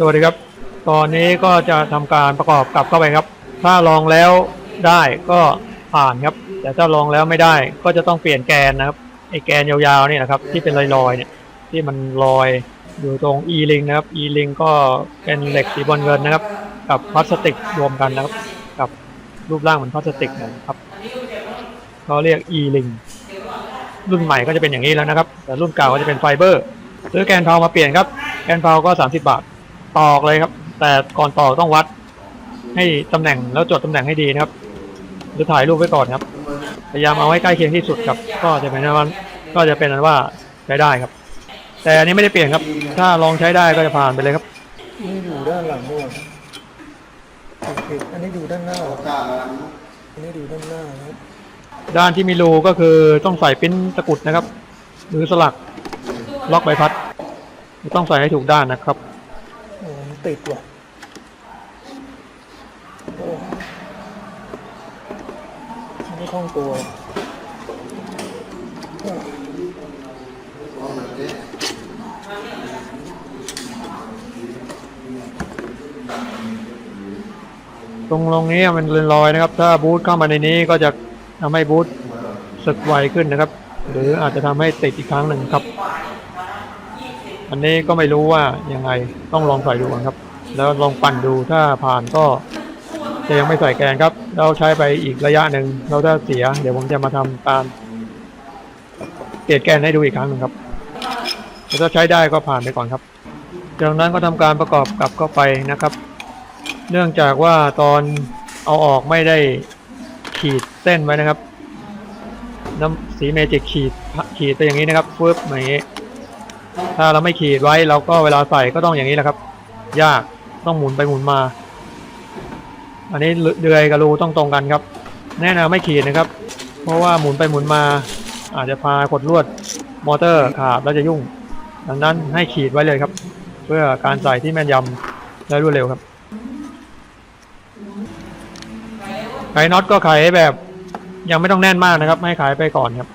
สวัสดีครับ ตอนนี้ก็จะทำการประกอบกลับเข้าไปครับ ถ้าลองแล้วได้ก็ผ่านครับ แต่ถ้าลองแล้วไม่ได้ก็จะต้องเปลี่ยนแกนนะครับ ไอแกนยาวๆนี่นะครับ ที่เป็นลอยๆเนี่ย ที่มันลอยอยู่ตรง e ring นะครับ e ring ก็เป็นเหล็กสีบอลเงินนะครับ กับพลาสติกรวมกันนะครับ กับรูปร่างเหมือนพลาสติกนะครับเขาเรียก e ring รุ่นใหม่ก็จะเป็นอย่างนี้แล้วนะครับ แต่รุ่นเก่าก็จะเป็นไฟเบอร์ซื้อแกนเพามาเปลี่ยนครับ แกนเพาก็ 30 บาท ตอกเลยครับ แต่ก่อนตอกต้องวัด ให้ตำแหน่งแล้วจดตำแหน่งให้ดีนะครับ หรือถ่ายรูปไว้ก่อนครับ พยายามเอาให้ใกล้เคียงที่สุดครับ ก็จะเป็นว่าก็จะเป็นอันว่าใช้ได้ครับ แต่อันนี้ไม่ได้เปลี่ยนครับ ถ้าลองใช้ได้ก็จะผ่านไปเลยครับนี่อยู่ด้านหลังด้วยผิดๆอันนี้อยู่ด้านหน้าอันนี้อยู่ด้านหน้านะครับด้านที่มีรูก็คือต้องใส่ปิ้นตะกรุดนะครับ หรือสลักล็อกใบพัด ต้องใส่ให้ถูกด้านนะครับโอ้มัน ติดว่ะโอ้ไม่คล่องตัวตรงลงนี้มันเรือนลอยนะครับ ถ้าบูทเข้ามาในนี้ก็จะทำให้บูทสึกไวขึ้นนะครับ หรืออาจจะทำให้ติดอีกครั้งหนึ่งครับ อันนี้ก็ไม่รู้ว่ายังไงต้องลองใส่ดูก่อนครับ แล้วลองปั่นดูถ้าผ่านก็จะยังไม่ใส่แกนครับ เราใช้ไปอีกระยะหนึ่งเราถ้าเสีย เดี๋ยวผมจะมาทำการเปลี่ยนแกนให้ดูอีกครั้งหนึ่งครับถ้าใช้ได้ก็ผ่านไปก่อนครับ จากนั้นก็ทำการประกอบกลับเข้าไปนะครับ เนื่องจากว่าตอนเอาออกไม่ได้ขีดเส้นไว้นะครับ น้ำสีเมจิกขีดขีดไปอย่างนี้นะครับฟึบอย่างนี้ ถ้าเราไม่ขีดไว้เราก็เวลาใส่ก็ต้องอย่างนี้แหละครับ ยากต้องหมุนไปหมุนมา อันนี้เดือยกับรูต้องตรงกันครับ แนะนำไม่ขีดนะครับ เพราะว่าหมุนไปหมุนมา อาจจะพากดลวดมอเตอร์ขาดแล้วจะยุ่ง ดังนั้นให้ขีดไว้เลยครับ เพื่อการใส่ที่แม่นยำและรวดเร็วครับไขน็อตก็ไขแบบยังไม่ต้องแน่นมากนะครับ ให้ไขไปก่อนครับ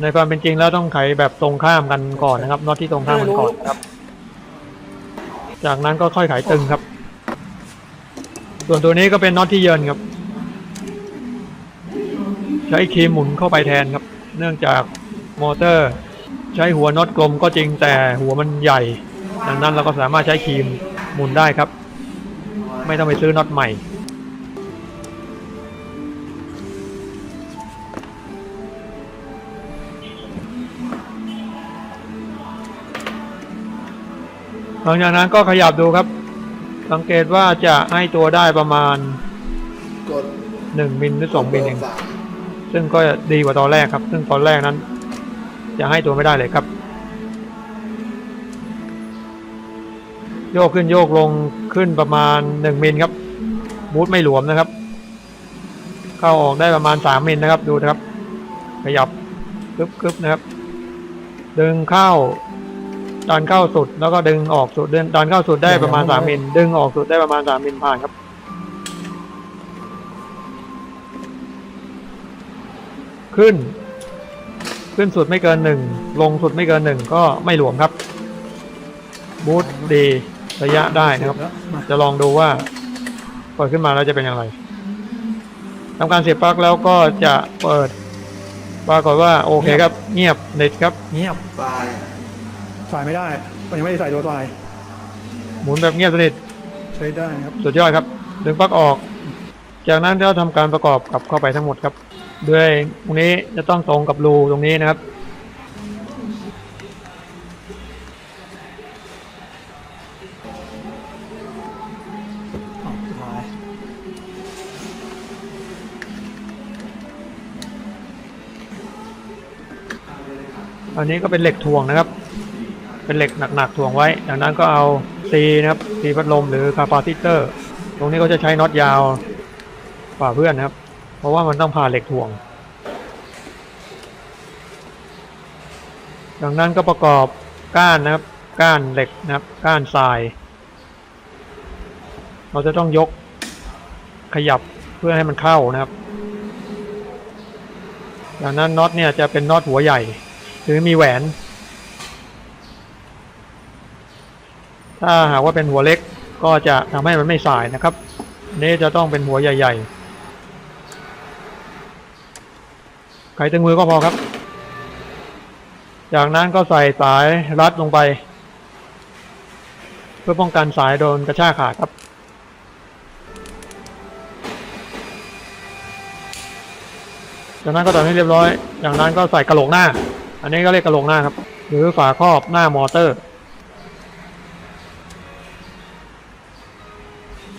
ในความเป็นจริงแล้วต้องไขแบบตรงข้ามกันก่อนนะครับน็อตที่ตรงข้ามกันก่อนครับ จากนั้นก็ค่อยไขตึงครับ ส่วนตัวนี้ก็เป็นน็อตที่เยินครับ ใช้ครีมหมุนเข้าไปแทนครับ เนื่องจากมอเตอร์ ใช้หัวน็อตกลมก็จริงแต่หัวมันใหญ่ ดังนั้นเราก็สามารถใช้ครีมหมุนได้ครับ ไม่ต้องไปซื้อน็อตใหม่ หลังจากนั้นก็ขยับดูครับ สังเกตว่าจะให้ตัวได้ประมาณกด1มิลหรือ2มิลเอง สามซึ่งก็ดีกว่าตอนแรกครับ ซึ่งตอนแรกนั้น จะให้ตัวไม่ได้เลยครับ โยกขึ้นโยกลงขึ้นประมาณหนึ่งมิลครับ บูทไม่หลวมนะครับ เข้าออกได้ประมาณสามมิลนะครับ ดูนะครับ ขยับกึบกึบนะครับ ดึงเข้า ดันเข้าสุดแล้วก็ดึงออกสุดเดินดันเข้าสุดได้ประมาณสามมิลดึงออกสุดได้ประมาณสามมิลผ่านครับ ขึ้น ขึ้นสุดไม่เกินหนึ่งลงสุดไม่เกินหนึ่งก็ไม่หลวมครับ บูทดีระยะได้นะครับแล้วมาจะลองดูว่าเปิดขึ้นมาแล้วจะเป็นอย่างไรทำการเสียบปลั๊กแล้วก็จะเปิดปรากฏว่าโอเคครับ เงียบเน็ตครับ เงียบปลาย ใส่ไม่ได้มันยังไม่ได้ใส่ตัวใส่หมุนแบบเงียบสนิทใช้ได้ครับสุดยอดครับ ดึงปลั๊กออก จากนั้นเราทำการประกอบกลับเข้าไปทั้งหมดครับ ด้วยตรงนี้จะต้องตรงกับรูตรงนี้นะครับอ้าวสุดท้ายอันนี้ก็เป็นเหล็กถ่วงนะครับ เป็นเหล็กหนักๆถ่วงไว้ จากนั้นก็เอาซีนะครับซีพัดลมหรือคาปาซิเตอร์ ตรงนี้ก็จะใช้น็อตยาวกว่าเพื่อนนะครับ เพราะว่ามันต้องผ่าเหล็กถ่วง จากนั้นก็ประกอบก้านนะครับ ก้านเหล็กนะครับ ก้านทราย เราจะต้องยกขยับเพื่อให้มันเข้านะครับจากนั้นน็อตเนี่ยจะเป็นน็อตหัวใหญ่ หรือมีแหวน ถ้าหากว่าเป็นหัวเล็กก็จะทำให้มันไม่สายนะครับนนี้จะต้องเป็นหัวใหญ่ๆไขตึงมือก็พอครับ จากนั้นก็ใส่สายรัดลงไป เพื่อป้องกันสายโดนกระชากขาดครับจากนั้นก็ต่อให้เรียบร้อย จากนั้นก็ใส่กระโหลกหน้า อันนี้ก็เรียกกระโหลกหน้าครับ หรือฝาครอบหน้ามอเตอร์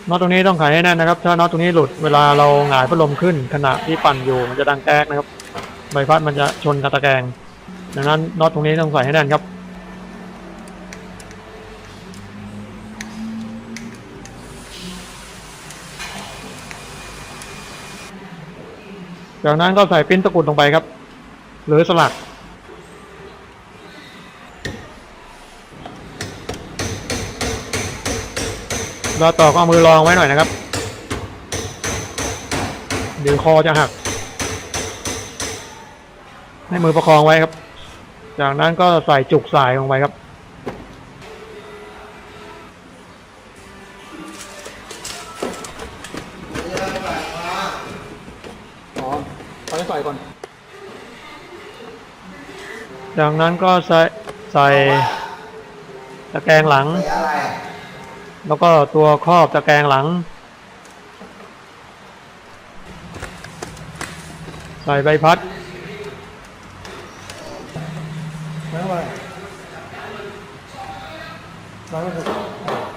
น็อตตรงนี้ต้องไขให้แน่นนะครับ ถ้าน็อตตรงนี้หลุดเวลาเราหงายพัดลมขึ้น ขณะที่ปั่นอยู่มันจะดังแก๊กนะครับใบพัดมันจะชนกับตะแกรงดังนั้นน็อตตรงนี้ต้องใส่ให้แน่นครับจากนั้นก็ใส่ปิ้นตะกุดลงไปครับ หรือสลัก ราต่อก็เอามือรองไว้หน่อยนะครับเดี๋ยวคอจะหัก ให้มือประคองไว้ครับ จากนั้นก็ใส่จุกสายลงไปครับ อ๋อตอนนี้ใส่ก่อน จากนั้นก็ใส่ใส่ตะแกรงหลัง แล้วก็ตัวครอบตะแกรงหลัง ใส่ใบพัดไม่ว่าเราก็จะ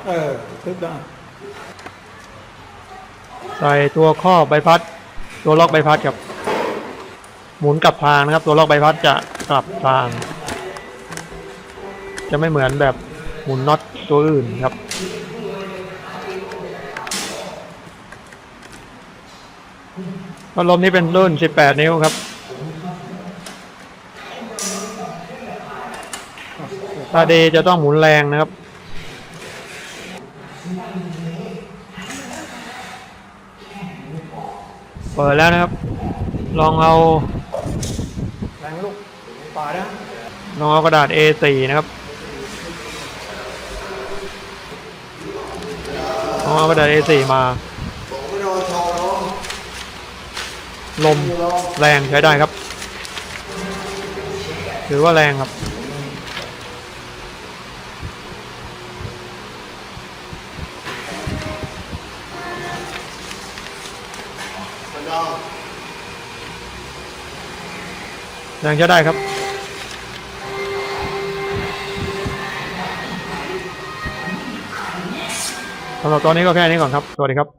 เออทึบได้ใส่ตัวครอบใบพัด ตัวล็อกใบพัดครับ หมุนกลับทางนะครับ ตัวล็อกใบพัดจะกลับทาง จะไม่เหมือนแบบหมุนน็อตตัวอื่นครับ พัดลมนี้เป็นรุ่น 18 นิ้วครับถ้าดีจะต้องหมุนแรงนะครับ เปิดแล้วนะครับ ลองเอาแรงลูกป่านะลองเอากระดาษ A4 นะครับลองเอากระดาษ A4 มา ลมแรงใช้ได้ครับถือว่าแรงครับ แรงใช้ได้ครับสำหรับตอนนี้ก็แค่นี้ก่อนครับ สวัสดีครับ